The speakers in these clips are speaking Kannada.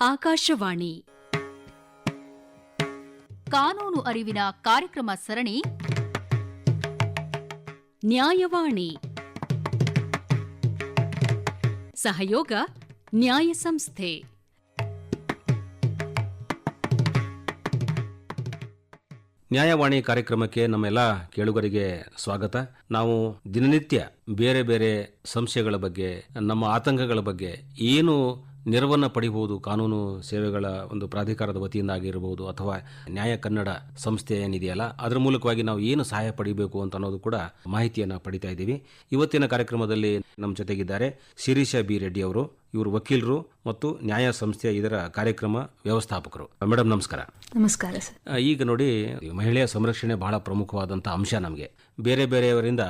ಆಕಾಶವಾಣಿ. ಕಾನೂನು ಅರಿವಿನ ಕಾರ್ಯಕ್ರಮ ಸರಣಿ. ನ್ಯಾಯವಾಣಿ. ಸಹಯೋಗ ನ್ಯಾಯ ಸಂಸ್ಥೆ ನ್ಯಾಯವಾಣಿ ಕಾರ್ಯಕ್ರಮಕ್ಕೆ ನಮ್ಮೆಲ್ಲ ಕೇಳುಗರಿಗೆ ಸ್ವಾಗತ. ನಾವು ದಿನನಿತ್ಯ ಬೇರೆ ಬೇರೆ ಸಂಶಯಗಳ ಬಗ್ಗೆ, ನಮ್ಮ ಆತಂಕಗಳ ಬಗ್ಗೆ ಏನು ನೆರವನ್ನು ಪಡೆಯಬಹುದು ಕಾನೂನು ಸೇವೆಗಳ ಒಂದು ಪ್ರಾಧಿಕಾರದ ವತಿಯಿಂದ ಆಗಿರಬಹುದು ಅಥವಾ ನ್ಯಾಯ ಕನ್ನಡ ಸಂಸ್ಥೆ ಏನಿದೆಯಲ್ಲ ಅದರ ಮೂಲಕವಾಗಿ ನಾವು ಏನು ಸಹಾಯ ಪಡಿಬೇಕು ಅಂತ ಅನ್ನೋದು ಕೂಡ ಮಾಹಿತಿಯನ್ನು ಪಡಿತಾ ಇದ್ದೀವಿ. ಇವತ್ತಿನ ಕಾರ್ಯಕ್ರಮದಲ್ಲಿ ನಮ್ಮ ಜೊತೆಗಿದ್ದಾರೆ ಶಿರೀಷ ಬಿ ರೆಡ್ಡಿ ಅವರು. ಇವರು ವಕೀಲರು ಮತ್ತು ನ್ಯಾಯ ಸಂಸ್ಥೆಯ ಇದರ ಕಾರ್ಯಕ್ರಮ ವ್ಯವಸ್ಥಾಪಕರು. ಮೇಡಮ್ ನಮಸ್ಕಾರ. ನಮಸ್ಕಾರ ಸರ್. ಈಗ ನೋಡಿ ಮಹಿಳೆಯ ಸಂರಕ್ಷಣೆ ಬಹಳ ಪ್ರಮುಖವಾದಂಥ ಅಂಶ ನಮಗೆ. ಬೇರೆ ಬೇರೆಯವರಿಂದ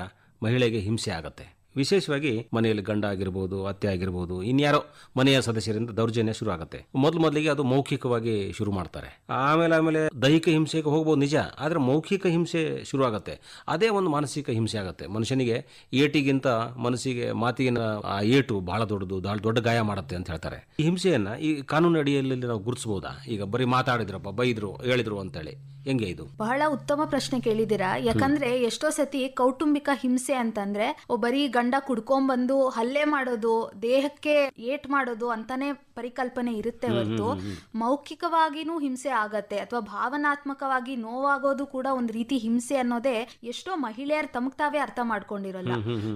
ಮಹಿಳೆಗೆ ಹಿಂಸೆ ಆಗತ್ತೆ. ವಿಶೇಷವಾಗಿ ಮನೆಯಲ್ಲಿ ಗಂಡ ಆಗಿರ್ಬೋದು, ಅತ್ತೆ ಆಗಿರ್ಬೋದು, ಇನ್ಯಾರೋ ಮನೆಯ ಸದಸ್ಯರಿಂದ ದೌರ್ಜನ್ಯ ಶುರು ಆಗುತ್ತೆ ಮೊದಲು ಮೊದಲಿಗೆ ಅದು ಮೌಖಿಕವಾಗಿ ಶುರು ಮಾಡ್ತಾರೆ. ಆಮೇಲೆ ಆಮೇಲೆ ದೈಹಿಕ ಹಿಂಸೆಗೆ ಹೋಗ್ಬೋದು ನಿಜ, ಆದರೆ ಮೌಖಿಕ ಹಿಂಸೆ ಶುರು ಆಗುತ್ತೆ ಅದೇ ಒಂದು ಮಾನಸಿಕ ಹಿಂಸೆ ಆಗುತ್ತೆ. ಮನುಷ್ಯನಿಗೆ ಏಟಿಗಿಂತ ಮನಸ್ಸಿಗೆ ಮಾತಿನ ಆ ಏಟು ಬಹಳ ದೊಡ್ಡದು ದೊಡ್ಡ ಗಾಯ ಮಾಡುತ್ತೆ ಅಂತ ಹೇಳ್ತಾರೆ. ಈ ಹಿಂಸೆಯನ್ನ ಈ ಕಾನೂನು ಅಡಿಯಲ್ಲಿ ನಾವು ಗುರುತಿಸಬಹುದಾ? ಈಗ ಬರೀ ಮಾತಾಡಿದ್ರಪ್ಪ, ಬೈದ್ರು, ಹೇಳಿದ್ರು ಅಂತೇಳಿ. ಹೆಂಗೆ ಇದು? ಬಹಳ ಉತ್ತಮ ಪ್ರಶ್ನೆ ಕೇಳಿದಿರಾ ಯಾಕಂದ್ರೆ ಎಷ್ಟೋ ಸತಿ ಕೌಟುಂಬಿಕ ಹಿಂಸೆ ಅಂತಂದ್ರೆ ಬರೀ ಗಂಡ ಕುಡ್ಕೊಂಡ್ಬಂದು ಹಲ್ಲೆ ಮಾಡೋದು ದೇಹಕ್ಕೆ ಏಟ್ ಮಾಡೋದು ಅಂತಾನೆ ಪರಿಕಲ್ಪನೆ ಇರುತ್ತೆ ಹೊರತು ಮೌಖಿಕವಾಗಿನೂ ಹಿಂಸೆ ಆಗತ್ತೆ ಅಥವಾ ಭಾವನಾತ್ಮಕವಾಗಿ ನೋವಾಗೋದು ಕೂಡ ಒಂದು ರೀತಿ ಹಿಂಸೆ ಅನ್ನೋದೇ ಎಷ್ಟೋ ಮಹಿಳೆಯರು ತಮಗ್ ತಾವೇ ಅರ್ಥ ಮಾಡ್ಕೊಂಡಿರಲ್ಲ.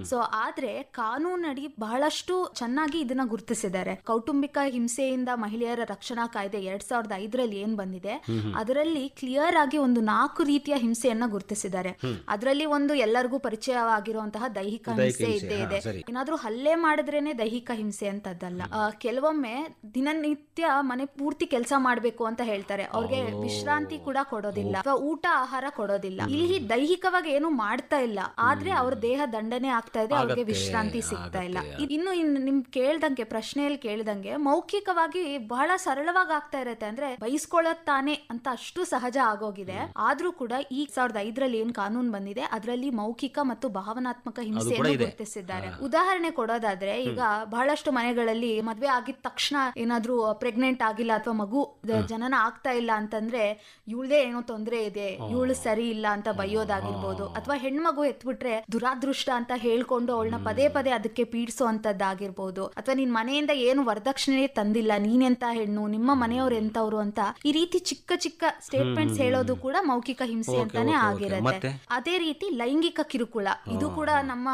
ಸೊ ಆದ್ರೆ ಕಾನೂನಡಿ ಬಹಳಷ್ಟು ಚೆನ್ನಾಗಿ ಇದನ್ನ ಗುರುತಿಸಿದ್ದಾರೆ. ಕೌಟುಂಬಿಕ ಹಿಂಸೆಯಿಂದ ಮಹಿಳೆಯರ ರಕ್ಷಣಾ ಕಾಯ್ದೆ ಎರಡ್ ಸಾವಿರದ ಐದರಲ್ಲಿ ಏನ್ ಬಂದಿದೆ? ಅದರಲ್ಲಿ ಕ್ಲಿಯರ್ ಆಗಿ ಒಂದು ನಾಲ್ಕು ರೀತಿಯ ಹಿಂಸೆಯನ್ನ ಗುರುತಿಸಿದ್ದಾರೆ. ಅದರಲ್ಲಿ ಒಂದು ಎಲ್ಲರಿಗೂ ಪರಿಚಯವಾಗಿರುವಂತಹ ದೈಹಿಕ ಹಿಂಸೆ ಹಿಂಸೆ, ಇದ್ದೇ ಇದೆ. ಏನಾದ್ರೂ ಹಲ್ಲೆ ಮಾಡಿದ್ರೇನೆ ದೈಹಿಕ ಹಿಂಸೆ ಅಂತದ್ದಲ್ಲ. ಕೆಲವೊಮ್ಮೆ ದಿನನಿತ್ಯ ಮನೆ ಪೂರ್ತಿ ಕೆಲಸ ಮಾಡ್ಬೇಕು ಅಂತ ಹೇಳ್ತಾರೆ. ಅವ್ರಿಗೆ ವಿಶ್ರಾಂತಿ ಕೂಡ ಕೊಡೋದಿಲ್ಲ. ಅಥವಾ ಊಟ ಆಹಾರ ಕೊಡೋದಿಲ್ಲ. ಇಲ್ಲಿ ದೈಹಿಕವಾಗಿ ಏನು ಮಾಡ್ತಾ ಇಲ್ಲ. ಆದ್ರೆ ಅವ್ರ ದೇಹ ದಂಡನೆ ಆಗ್ತಾ ಇದೆ ಅವ್ರಿಗೆ ವಿಶ್ರಾಂತಿ ಸಿಗ್ತಾ ಇಲ್ಲ. ಇನ್ನು ಇನ್ ನಿಮ್ ಕೇಳ್ದಂಗೆ ಪ್ರಶ್ನೆಯಲ್ಲಿ ಕೇಳ್ದಂಗೆ ಮೌಖಿಕವಾಗಿ ಬಹಳ ಸರಳವಾಗಿ ಆಗ್ತಾ ಇರತ್ತೆ ಅಂದ್ರೆ ಬಯಸ್ಕೊಳ್ಳತ್ತಾನೆ ಅಂತ ಅಷ್ಟು ಸಹಜ ಆಗೋಗಿದೆ. ಆದ್ರೂ ಕೂಡ ಈ ಸಾವಿರದ ಐದರಲ್ಲಿ ಏನ್ ಕಾನೂನು ಬಂದಿದೆ ಅದರಲ್ಲಿ ಮೌಖಿಕ ಮತ್ತು ಭಾವನಾತ್ಮಕ ಇದೆ. ಗುರುತಿಸಿದ್ದಾರೆ ಉದಾಹರಣೆ ಕೊಡೋದಾದ್ರೆ ಈಗ ಬಹಳಷ್ಟು ಮನೆಗಳಲ್ಲಿ ಮದ್ವೆ ಆಗಿದ ತಕ್ಷಣ ಏನಾದ್ರೂ ಪ್ರೆಗ್ನೆಂಟ್ ಆಗಿಲ್ಲ ಅಥವಾ ಮಗು ಜನನ ಆಗ್ತಾ ಇಲ್ಲ ಅಂತಂದ್ರೆ ಇವಳದೇ ಏನೋ ತೊಂದರೆ ಇದೆ ಇವಳು ಸರಿ ಇಲ್ಲ ಅಂತ ಬೈಯೋದಾಗಿರ್ಬೋದು. ಅಥವಾ ಹೆಣ್ಮಗು ಎತ್ಬಿಟ್ರೆ ದುರಾದೃಷ್ಟ ಅಂತ ಹೇಳ್ಕೊಂಡು ಅವಳನ್ನ ಪದೇ ಪದೇ ಅದಕ್ಕೆ ಪೀಡಿಸೋ ಅಂತದ್ದಾಗಿರ್ಬೋದು ಅಥವಾ ನಿನ್ ಮನೆಯಿಂದ ಏನು ವರದಕ್ಷಿಣೆ ತಂದಿಲ್ಲ ನೀನೆಂತ ಹೆಣ್ಣು ನಿಮ್ಮ ಮನೆಯವ್ರು ಎಂತವ್ರು ಅಂತ ಈ ರೀತಿ ಚಿಕ್ಕ ಚಿಕ್ಕ ಸ್ಟೇಟ್ಮೆಂಟ್ಸ್ ಹೇಳೋದು ಕೂಡ ಮೌಖಿಕ ಹಿಂಸೆ ಅಂತಾನೆ. ಆಗಿರುತ್ತೆ. ಅದೇ ರೀತಿ ಲೈಂಗಿಕ ಕಿರುಕುಳ. ಇದು ಕೂಡ ನಮ್ಮ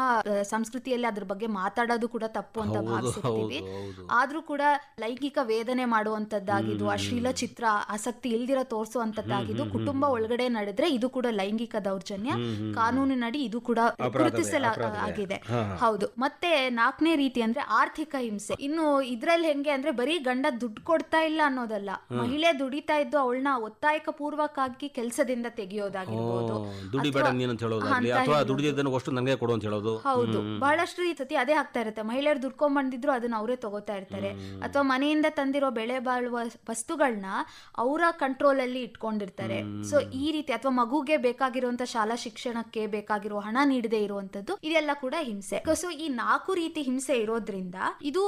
ಸಂಸ್ಕೃತಿಯಲ್ಲಿ ಅದ್ರ ಬಗ್ಗೆ ಮಾತಾಡೋದು ಕೂಡ ತಪ್ಪು ಅಂತ ಭಾವಿಸುತ್ತೀವಿ ಭಾವಿಸಿರ್ತೀವಿ. ಆದ್ರೂ ಕೂಡ ಲೈಂಗಿಕ ವೇದನೆ ಮಾಡುವಂತದ್ದಾಗಿದ್ದು ಅಶ್ಲೀಲ ಚಿತ್ರ ಆಸಕ್ತಿ ಇಲ್ದಿರ ತೋರಿಸುವಂತದ್ದಾಗಿದ್ದು ಕುಟುಂಬ ಒಳಗಡೆ ನಡೆದ್ರೆ ಇದು ಕೂಡ ಲೈಂಗಿಕ ದೌರ್ಜನ್ಯ. ಕಾನೂನಿನಡಿ ಇದು ಕೂಡ ಗುರುತಿಸಲ ಆಗಿದೆ. ಹೌದು. ಮತ್ತೆ ನಾಲ್ಕನೇ ರೀತಿ ಅಂದ್ರೆ ಆರ್ಥಿಕ ಹಿಂಸೆ. ಇನ್ನು ಇದ್ರಲ್ಲಿ ಹೆಂಗೆ ಅಂದ್ರೆ ಬರೀ ಗಂಡ ದುಡ್ಡು ಕೊಡ್ತಾ ಇಲ್ಲ ಅನ್ನೋದಲ್ಲ. ಮಹಿಳೆ ದುಡಿತಾ ಇದ್ದು ಅವಳನ್ನ ಒತ್ತಾಯಕ ಪೂರ್ವಕವಾಗಿ ಕೆಲಸದಿಂದ ತೆಗೆಯೋದಾಗಿರ್ಬೋದು. ದುಡಿಬೇಡ ನೀನು ಅಂತ ಹೇಳೋದಾಗ್ಲಿ. ಅಥವಾ ಹೇಳೋದು. ದುಡಿದಿದ್ದನ್ನು ಅಷ್ಟು ನನಗೆ ಕೊಡು ಅಂತ ಹೇಳೋದು. ಹೌದು. ಬಹಳಷ್ಟು ಈ ಸತಿ ಅದೇ ಆಗ್ತಾ ಇರುತ್ತೆ. ಮಹಿಳೆಯರು ದುಡ್ಕೊಂಡ್ ಬಂದಿದ್ರು ಅದನ್ನ ಅವರೇ ತಗೋತಾ ಇರ್ತಾರೆ. ಅಥವಾ ಮನೆಯಿಂದ ತಂದಿರೋ ಬೆಳೆ ಬಾಳುವ ವಸ್ತುಗಳನ್ನ ಅವರ ಕಂಟ್ರೋಲ್ ಅಲ್ಲಿ ಇಟ್ಕೊಂಡಿರ್ತಾರೆ ಸೊ ಈ ರೀತಿ ಅಥವಾ ಮಗುಗೆ ಬೇಕಾಗಿರುವಂತ ಶಾಲಾ ಶಿಕ್ಷಣಕ್ಕೆ ಬೇಕಾಗಿರೋ ಹಣ ನೀಡದೆ ಇರುವಂತದ್ದು ಇದೆಲ್ಲ ಕೂಡ ಹಿಂಸೆ. ಸೊ ಈ ನಾಲ್ಕು ರೀತಿ ಹಿಂಸೆ ಇರೋದ್ರಿಂದ ಇದು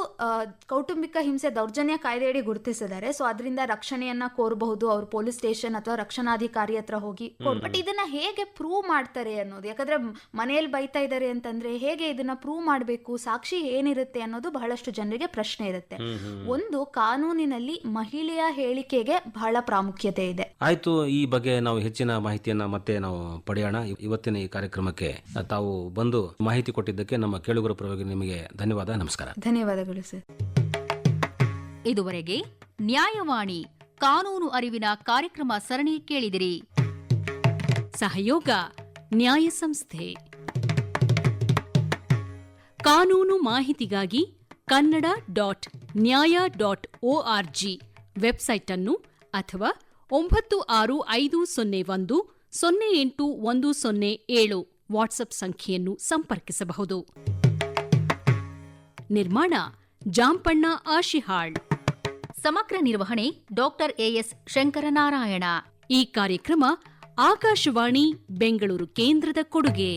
ಕೌಟುಂಬಿಕ ಹಿಂಸೆ ದೌರ್ಜನ್ಯ ಕಾಯ್ದೆಯಡಿ ಗುರುತಿಸಿದ್ದಾರೆ ಸೊ ಅದರಿಂದ ರಕ್ಷಣೆಯನ್ನ ಕೋರಬಹುದು ಅವ್ರು ಪೊಲೀಸ್ ಸ್ಟೇಷನ್ ಅಥವಾ ರಕ್ಷಣಾಧಿಕಾರಿ ಹತ್ರ ಹೋಗಿ ಬಟ್ ಇದನ್ನ ಹೇಗೆ ಪ್ರೂವ್ ಮಾಡ್ತಾರೆ ಅನ್ನೋದು ಯಾಕಂದ್ರೆ ಮನೆಯಲ್ಲಿ ಬೈತಾ ಇದ್ದಾರೆ ಅಂತಂದ್ರೆ ಹೇಗೆ ಇದನ್ನ ಪ್ರೂವ್ ಮಾಡಬೇಕು ಸಾಕ್ಷಿ ಏನಿರುತ್ತೆ ಅನ್ನೋದು ಬಹಳಷ್ಟು ಜನರಿಗೆ ಪ್ರಶ್ನೆ ಇರುತ್ತೆ. ಒಂದು ಕಾನೂನಿನಲ್ಲಿ ಮಹಿಳೆಯ ಹೇಳಿಕೆಗೆ ಬಹಳ ಪ್ರಾಮುಖ್ಯತೆ ಇದೆ. ಆಯ್ತು ಈ ಬಗ್ಗೆ ನಾವು ಹೆಚ್ಚಿನ ಮಾಹಿತಿಯನ್ನ ಮತ್ತೆ ನಾವು ಪಡೆಯೋಣ. ಇವತ್ತಿನ ಈ ಕಾರ್ಯಕ್ರಮಕ್ಕೆ ತಾವು ಬಂದು ಮಾಹಿತಿ ಕೊಟ್ಟಿದ್ದಕ್ಕೆ ನಮ್ಮ ಕೇಳುಗರ ಪರವಾಗಿ ನಿಮಗೆ ಧನ್ಯವಾದ ನಮಸ್ಕಾರ. ಧನ್ಯವಾದಗಳು ಸರ್. ಇದುವರೆಗೆ ನ್ಯಾಯವಾಣಿ ಕಾನೂನು ಅರಿವಿನ ಕಾರ್ಯಕ್ರಮ ಸರಣಿ ಕೇಳಿದಿರಿ. ಸಹಯೋಗ ನ್ಯಾಯ ಸಂಸ್ಥೆ. ಕಾನೂನು ಮಾಹಿತಿಗಾಗಿ Kannada dot Nyaya dot O R G website ಅನ್ನು ಅಥವಾ ಒಂಬತ್ತು ಆರು ಐದು ಸೊನ್ನೆ ಒಂದು ಸೊನ್ನೆ ಎಂಟು ಒಂದು ಸೊನ್ನೆ ಏಳು ವಾಟ್ಸಪ್ ಸಂಖ್ಯೆಯನ್ನು ಸಂಪರ್ಕಿಸಬಹುದು. ನಿರ್ಮಾಣ ಜಾಂಪಣ್ಣ ಆಶಿಹಾಳ್. ಸಮಗ್ರ ನಿರ್ವಹಣೆ ಡಾಕ್ಟರ್ ಎಎಸ್ ಶಂಕರನಾರಾಯಣ. ಈ ಕಾರ್ಯಕ್ರಮ ಆಕಾಶವಾಣಿ ಬೆಂಗಳೂರು ಕೇಂದ್ರದ ಕೊಡುಗೆ.